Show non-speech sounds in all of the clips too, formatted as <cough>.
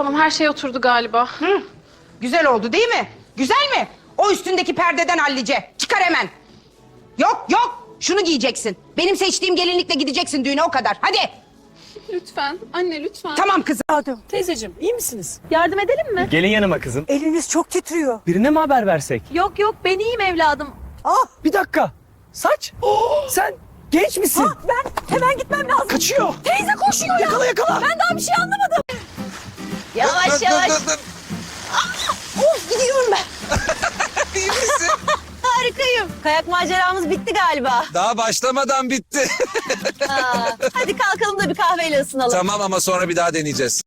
Tamam her şey oturdu galiba. Güzel oldu değil mi? Güzel mi? O üstündeki perdeden hallice. Çıkar hemen. Yok yok. Şunu giyeceksin. Benim seçtiğim gelinlikle gideceksin düğüne o kadar. Hadi. Lütfen anne lütfen. Tamam kızım. Teyzeciğim iyi misiniz? Yardım edelim mi? Gelin yanıma kızım. Eliniz çok titriyor. Birine mi haber versek? Yok yok ben iyiyim evladım. Ah Bir dakika. Saç. <gasps> Sen genç misin? ben hemen gitmem lazım. Kaçıyor. Teyze koşuyor ya. Yakala yakala. Ben daha bir şey anlamadım. Yavaş yavaş. Of gidiyorum ben. <laughs> İyi misin? <laughs> Harikayım. Kayak maceramız bitti galiba. Daha başlamadan bitti. Aa, hadi kalkalım da bir kahveyle ısınalım. tamam ama sonra bir daha deneyeceğiz.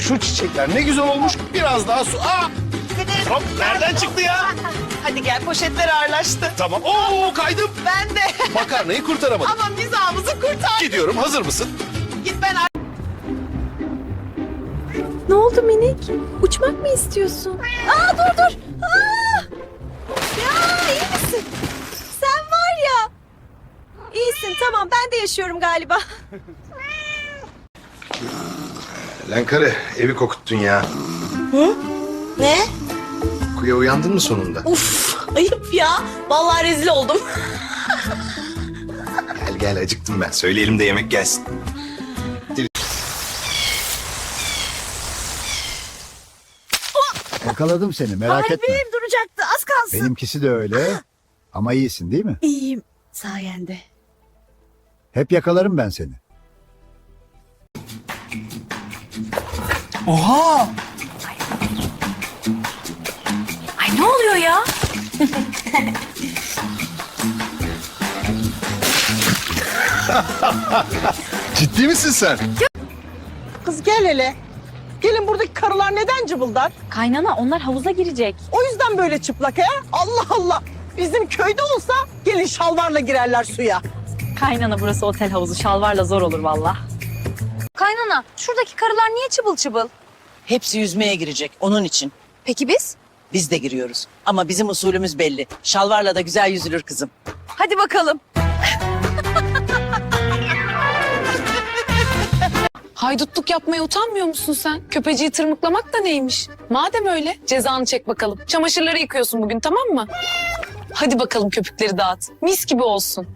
Şu çiçekler ne güzel olmuş. Biraz daha su. Aa! Hop nereden çıktı ya? Hadi gel poşetler ağırlaştı. Tamam. Oo kaydım. Ben de. Makarnayı kurtaramadım. Ama mizahımızı kurtar. Gidiyorum. Hazır mısın? Git ben Ne oldu minik? Uçmak mı istiyorsun? Aa dur dur. Aa! Ya iyi misin? Sen var ya. İyisin tamam ben de yaşıyorum galiba. <laughs> Lan karı evi kokuttun ya. Ne? Kuya uyandın mı sonunda? Uf ayıp ya. Vallahi rezil oldum. Gel gel acıktım ben. Söyleyelim de yemek gelsin. Yakaladım seni merak etme. Kalbim duracaktı az kalsın. Benimkisi de öyle. Ama iyisin değil mi? İyiyim sayende. Hep yakalarım ben seni. Oha. Ay ne oluyor ya? Ciddi misin sen? Kız gel hele. Gelin buradaki karılar neden cıbıldar? Kaynana onlar havuza girecek. O yüzden böyle çıplak he? Allah Allah. Bizim köyde olsa gelin şalvarla girerler suya. Kaynana burası otel havuzu şalvarla zor olur valla. Kaynana şuradaki karılar niye çıbıl çıbıl? Hepsi yüzmeye girecek onun için. Peki biz? Biz de giriyoruz. Ama bizim usulümüz belli. Şalvarla da güzel yüzülür kızım. Hadi bakalım. <laughs> Haydutluk yapmaya utanmıyor musun sen? Köpeciyi tırmıklamak da neymiş? Madem öyle cezanı çek bakalım. Çamaşırları yıkıyorsun bugün tamam mı? Hadi bakalım köpükleri dağıt. Mis gibi olsun.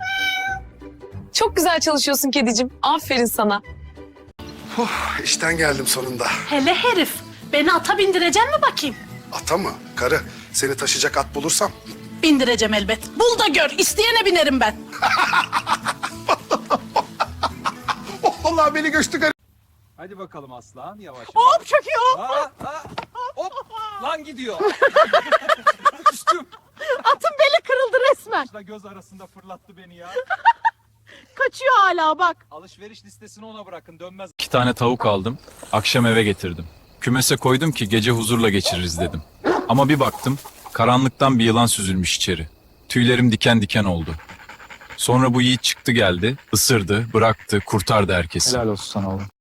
Çok güzel çalışıyorsun kedicim. Aferin sana. İşten geldim sonunda. Hele herif. Beni ata bindirecek mi bakayım? Ata mı? Karı. Seni taşıyacak at bulursam. Bindireceğim elbet. Bul da gör. İsteyene binerim ben. <laughs> Oh, Allah beni göçtü karı. Hadi bakalım aslan yavaş. Hop çöküyor. Aa, aa, hop lan gidiyor. <laughs> Üstüm. Atın beli kırıldı resmen. Da göz arasında fırlattı beni ya. <laughs> Kaçıyor hala bak. Alışveriş listesini ona bırakın dönmez. İki tane tavuk aldım. Akşam eve getirdim. Kümese koydum ki gece huzurla geçiririz dedim. Ama bir baktım karanlıktan bir yılan süzülmüş içeri. Tüylerim diken diken oldu. Sonra bu yiğit çıktı geldi, ısırdı, bıraktı, kurtardı herkesi. Helal olsun sana oğlum.